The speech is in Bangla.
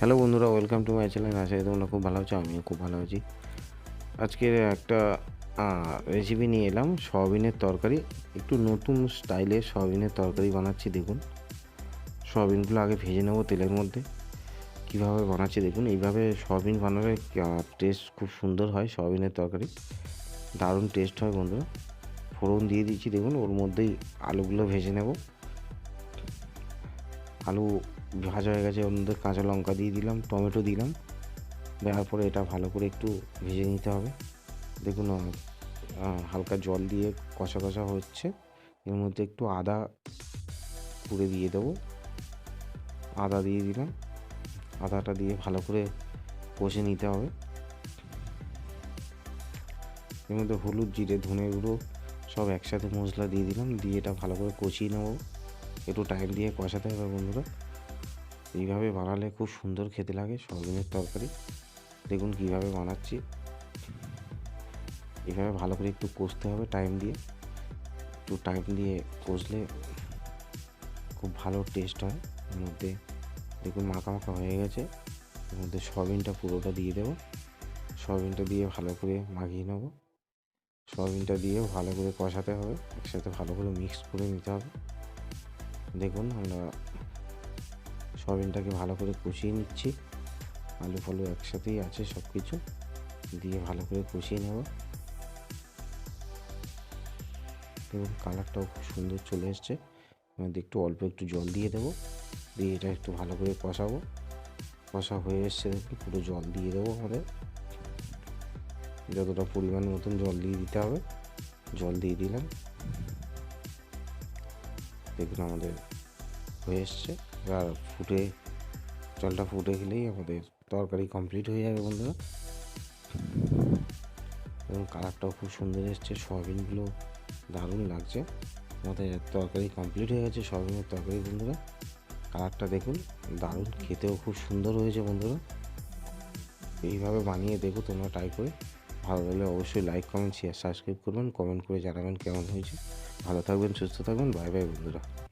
হ্যালো বন্ধুরা ওয়েলকাম টু মাই চ্যানেল আশা করি তোমরা খুব ভালো আছো, আমিও খুব ভালো আছি। আজকে একটা রেসিপি নিয়ে এলাম, সয়াবিনের তরকারি। একটু নতুন স্টাইলে সয়াবিনের তরকারি বানাচ্ছি, দেখুন। সয়াবিনগুলো আগে ভেজে নেব তেলের মধ্যে। কীভাবে বানাচ্ছি, দেখুন। এইভাবে সয়াবিন বানালে টেস্ট খুব সুন্দর হয় সয়াবিনের তরকারি। দারুণ টেস্ট হয় বন্ধুরা। ফোড়ন দিয়ে দিচ্ছি, দেখুন। ওর মধ্যেই আলুগুলো ভেজে নেব। আলু ভাজা হয়ে গেছে, ওর মধ্যে কাঁচা লঙ্কা দিয়ে দিলাম, টমেটো দিলাম। দেওয়ার পরে এটা ভালো করে একটু ভেজে নিতে হবে। দেখুন হালকা জল দিয়ে কষা কষা হচ্ছে। এর মধ্যে একটু আদা পুড়ে দিয়ে দেবো। আদা দিয়ে দিলাম। আদাটা দিয়ে ভালো করে কষে নিতে হবে। এর মধ্যে হলুদ, জিরে, ধনে গুঁড়ো সব একসাথে মশলা দিয়ে দিলাম। দিয়ে এটা ভালো করে কষিয়ে নেব। একটু টাইম দিয়ে কষাতে হবে বন্ধুরা। এইভাবে বানালে খুব সুন্দর খেতে লাগে সয়াবিনের তরকারি। দেখুন কীভাবে বানাচ্ছি। এইভাবে ভালো করে একটু কষতে হবে টাইম দিয়ে। একটু টাইম দিয়ে কষলে খুব ভালো টেস্ট হয়। এর মধ্যে দেখুন মাখা মাখা হয়ে গেছে। এর মধ্যে সয়াবিনটা পুরোটা দিয়ে দেবো। সয়াবিনটা দিয়ে ভালো করে মাখিয়ে নেব। সয়াবিনটা দিয়ে ভালো করে কষাতে হবে। একসাথে ভালো করে মিক্স করে নিতে হবে। দেখুন আমরা সয়াবিনটাকে ভালো করে কষিয়ে নিচ্ছি। আলু ফালু একসাথেই আছে সব কিছু দিয়ে ভালো করে কষিয়ে নেব। দেখুন কালারটাও খুব সুন্দর চলে এসছে। মধ্যে একটু অল্প একটু জল দিয়ে দেবো। দিয়ে এটা একটু ভালো করে কষাবো। কষা হয়ে এসছে পুরো জল দিয়ে দেবো আমাদের। যতটা পরিমাণ মতন জল দিয়ে দিতে হবে, জল দিয়ে দিলাম। দেখুন আমাদের হয়ে এসছে। আর ফুটে জলটা ফুটে গেলেই আমাদের তরকারি কমপ্লিট হয়ে যাবে বন্ধুরা। এবং কালারটাও খুব সুন্দর এসছে, সয়াবিনগুলো দারুণ লাগছে। আমাদের তরকারি কমপ্লিট হয়ে গেছে, সয়াবিনের তরকারি বন্ধুরা। কালারটা দেখুন, দারুণ, খেতেও খুব সুন্দর হয়েছে বন্ধুরা। এইভাবে বানিয়ে দেখো তোমরা ট্রাই করে। ভালো লাগলে অবশ্যই লাইক কমেন্ট শেয়ার সাবস্ক্রাইব করবেন কমেন্ট করে জানাবেন কেমন হয়েছে। ভালো থাকবেন, সুস্থ থাকবেন বাই বাই বন্ধুরা।